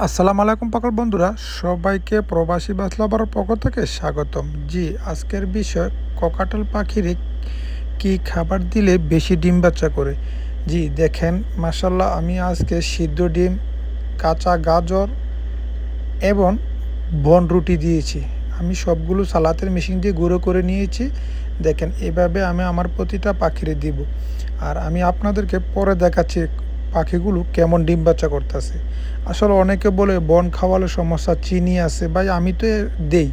আসসালামু আলাইকুম পাকল বন্ধুরা, সবাইকে প্রবাসী বাসলাবার পক্ষ থেকে স্বাগতম। জি, আজকের বিষয়, ককাটাল পাখির কি খাবার দিলে বেশি ডিম বাচ্চা করে? জি, দেখেন মাসাল্লাহ আমি আজকে সিদ্ধ ডিম, কাঁচা গাজর এবং বন রুটি দিয়েছি। আমি সবগুলো সালাতের মেশিন দিয়ে গুঁড়ো করে নিয়েছি। দেখেন, এভাবে আমি আমার প্রতিটা পাখিরে দিব। আর আমি আপনাদেরকে পরে দেখাচ্ছি পাখিগুলো কেমন ডিম বাচ্চা করতেছে। আসলে অনেকে বলে, বন খাওয়ালে সমস্যা, চিনি আছে। ভাই, আমি তো দেই।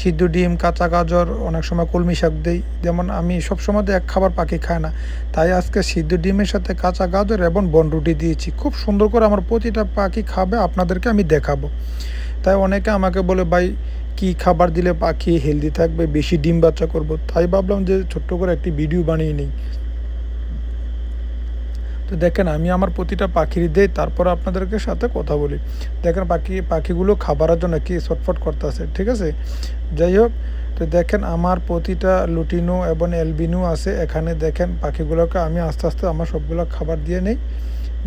সিদ্ধ ডিম, কাঁচা গাজর, অনেক সময় কলমি শাক দেই। যেমন আমি সব সময় তো এক খাবার পাখি খায় না। তাই আজকে সিদ্ধ ডিমের সাথে কাঁচা গাজর এবং বন রুটি দিয়েছি। খুব সুন্দর করে আমার প্রতিটা পাখি খাবে, আপনাদেরকে আমি দেখাবো। তাই অনেকে আমাকে বলে, ভাই, কি খাবার দিলে পাখি হেলদি থাকবে? বেশি ডিম বাচ্চা করব? তাই ভাবলাম যে ছোট্ট করে একটি ভিডিও বানিয়ে নিই। তো দেখেন, আমি আমার প্রতিটা পাখির দেই, তারপর আপনাদেরকে সাথে কথা বলি। দেখেন, পাখি, পাখিগুলো খাবারের জন্য কি ছটফট করতেছে, ঠিক আছে? যাই হোক, তো দেখেন, আমার প্রতিটা লুটিনো এবং এলবিনো আছে, এখানে দেখেন, পাখিগুলোকে আমি আস্তে আস্তে আমার সবগুলো খাবার দিয়ে নেই।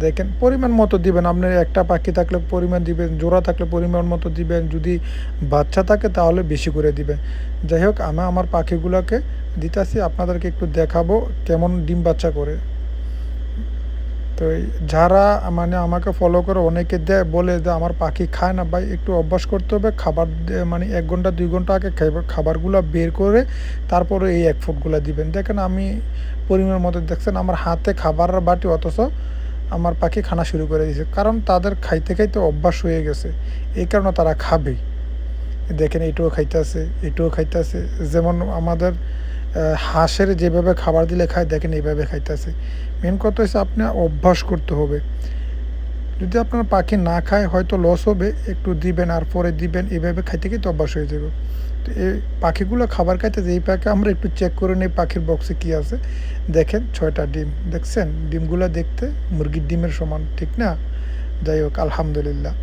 দেখেন, পরিমাণ মতো দিবেন, আপনার একটা পাখি থাকলে পরিমাণ দিবেন, জোড়া থাকলে পরিমাণ মতো দিবেন, যদি বাচ্চা থাকে তাহলে বেশি করে দিবেন। যাই হোক, আমি আমার পাখিগুলোকে দিতেছি, আপনাদেরকে একটু দেখাবো কেমন ডিম বাচ্চা করে। তো যারা মানে আমাকে ফলো করে অনেকে দেয়, বলে যে আমার পাখি খায় না, ভাই, একটু অভ্যাস করতে হবে, খাবার মানে এক ঘণ্টা, দুই ঘণ্টা আগে খাবারগুলো বের করে তারপরে এই এক ফুটগুলো দিবেন। দেখেন আমি পরিমাণ মতো, দেখছেন আমার হাতে খাবারের বাটি অথচ আমার পাখি খানা শুরু করে দিয়েছে। কারণ তাদের খাইতে খাইতে অভ্যাস হয়ে গেছে, এই কারণে তারা খাবেই দেখেন এটাও খাইতেছে এটাও খাইতেছে যেমন আমাদের হাঁসের যেভাবে খাবার দিলে খায়, দেখেন এইভাবে খাইতেছে। মেন কথা হচ্ছে আপনি অভ্যাস করতে হবে। যদি আপনার পাখি না খায়, হয়তো লস হবে, একটু দিবেন আর পরে দিবেন, এইভাবে খাইতে খাইতে অভ্যাস হয়ে যাবে। তো এই পাখিগুলো খাবার খাইতে এই পাখি, আমরা একটু চেক করে নিই পাখির বক্সে কী আছে। দেখেন ছয়টা ডিম, দেখছেন? ডিমগুলো দেখতে মুরগির ডিমের সমান, ঠিক না? যাই হোক, আলহামদুলিল্লাহ।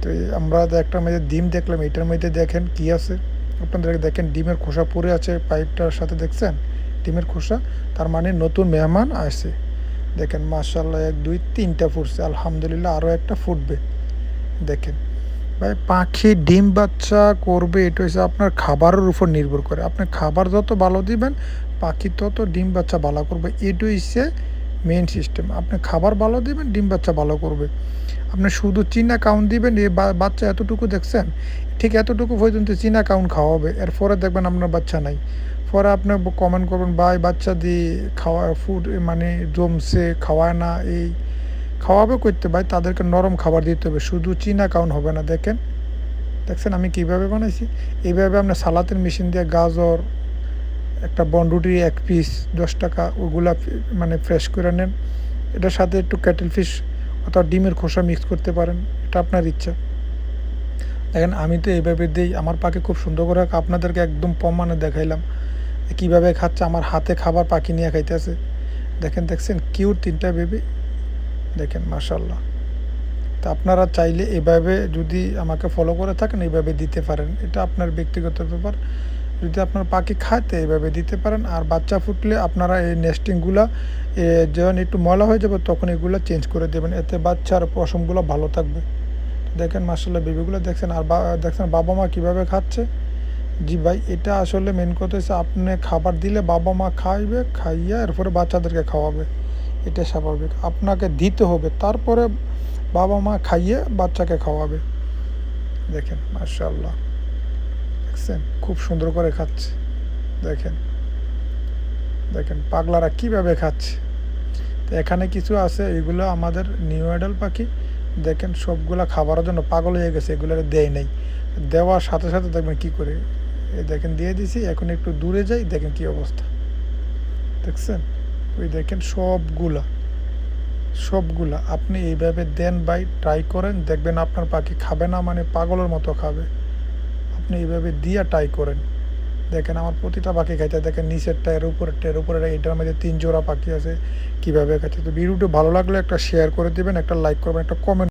তো আমরা একটা মধ্যে ডিম দেখলাম এটার মধ্যে দেখেন কি আছে। আপনাদের দেখেন, ডিমের খোসা পড়ে আছে পাইপটার সাথে, দেখছেন? ডিমের খোসা, তার মানে নতুন মেহমান আসে দেখেন মার্শাল্লাহ এক, দুই, তিনটা ফুটছে। আলহামদুলিল্লাহ আরও একটা ফুটবে। দেখেন, ভাই, পাখি, ডিম বাচ্চা করবে, এটা হচ্ছে আপনার খাবারের উপর নির্ভর করে। আপনি খাবার যত ভালো দিবেন, পাখি তত ডিম বাচ্চা ভালো করবে। এটা হচ্ছে মেন সিস্টেম আপনি খাবার ভালো দিবেন, ডিম বাচ্চা ভালো করবে। আপনি শুধু চীনা কাউন্ট দিবেন, এই বাচ্চা এতটুকু দেখছেন, ঠিক এতটুকু পর্যন্ত চীনা কাউন্ট খাওয়াবে। এরপরে দেখবেন আপনার বাচ্চা নাই। পরে আপনি কমেন্ট করবেন, ভাই, বাচ্চা দিয়ে খাওয়া ফুড মানে জমছে, খাওয়ায় না, এই খাওয়াবে করতে ভাই, তাদেরকে নরম খাবার দিতে হবে। শুধু চীনা কাউন্ট হবে না, দেখেন। দেখছেন আমি কীভাবে বানাইছি? এইভাবে আপনার সালাতের মেশিন দিয়ে গাজর একটা বনরুটি এক পিস দশ টাকা ওগুলা মানে ফ্রেশ করে নেন। এটার সাথে একটু ক্যাটেল ফিশ অথবা ডিমের খোসা মিক্স করতে পারেন, এটা আপনার ইচ্ছা। দেখেন, আমি তো এইভাবে দিই, আমার পাখি খুব সুন্দর করে আপনাদেরকে একদম প্রমাণে দেখাইলাম কীভাবে খাচ্ছে, আমার হাতে খাবার পাখি নিয়ে খাইতেছে। দেখেন, দেখছেন কিউর তিনটা বেবি দেখেন মাসাল্লাহ তা আপনারা চাইলে এভাবে যদি আমাকে ফলো করে থাকেন এইভাবে দিতে পারেন। এটা আপনার ব্যক্তিগত ব্যাপার। যদি আপনার পাখি খাইতে এইভাবে দিতে পারেন, আর বাচ্চা ফুটলে আপনারা এই নেস্টিংগুলা যখন একটু ময়লা হয়ে যাবে, তখন এগুলো চেঞ্জ করে দেবেন। এতে বাচ্চার পশমগুলো ভালো থাকবে। দেখেন মাসাল্লাহ বেবিগুলো দেখছেন, আর দেখছেন, বাবা মা কীভাবে খাচ্ছে? জি ভাই, এটা আসলে মেন কথা হচ্ছে, আপনি খাবার দিলে বাবা মা খাইবে, খাইয়া এরপরে বাচ্চাদেরকে খাওয়াবে। এটা স্বাভাবিক। আপনাকে দিতে হবে, তারপরে বাবা মা খাইয়ে বাচ্চাকে খাওয়াবে। দেখেন মার্শাল্লাহ দেখছেন? খুব সুন্দর করে খাচ্ছে। দেখেন। দেখেন, পাগলারা কীভাবে খাচ্ছে? তো এখানে কিছু আছে, এগুলো আমাদের নিউ আইডল পাখি। দেখেন, সবগুলা খাবারের জন্য পাগল হয়ে গেছে, এগুলো দেয় নেই। দেওয়ার সাথে সাথে দেখবেন কী করে? দেখেন, দিয়ে দিছি, এখন একটু দূরে যাই, দেখেন কি অবস্থা। দেখছেন? ওই দেখেন, সবগুলা। সবগুলা। আপনি এইভাবে দেন বাই ট্রাই করেন, দেখবেন আপনার পাখি খাবে না মানে পাগলের মতো খাবে। আপনি এইভাবে দিয়া টাই করেন। দেখেন আমার প্রতিটা পাখি খাইতে, দেখেন নিচের টায়ের উপরের টায়ের উপরে এটার মধ্যে তিন জোড়া পাখি আছে, কীভাবে খাচ্ছে তো ভিডিওটি ভালো লাগলে একটা শেয়ার করে দেবেন, একটা লাইক করবেন, একটা কমেন্ট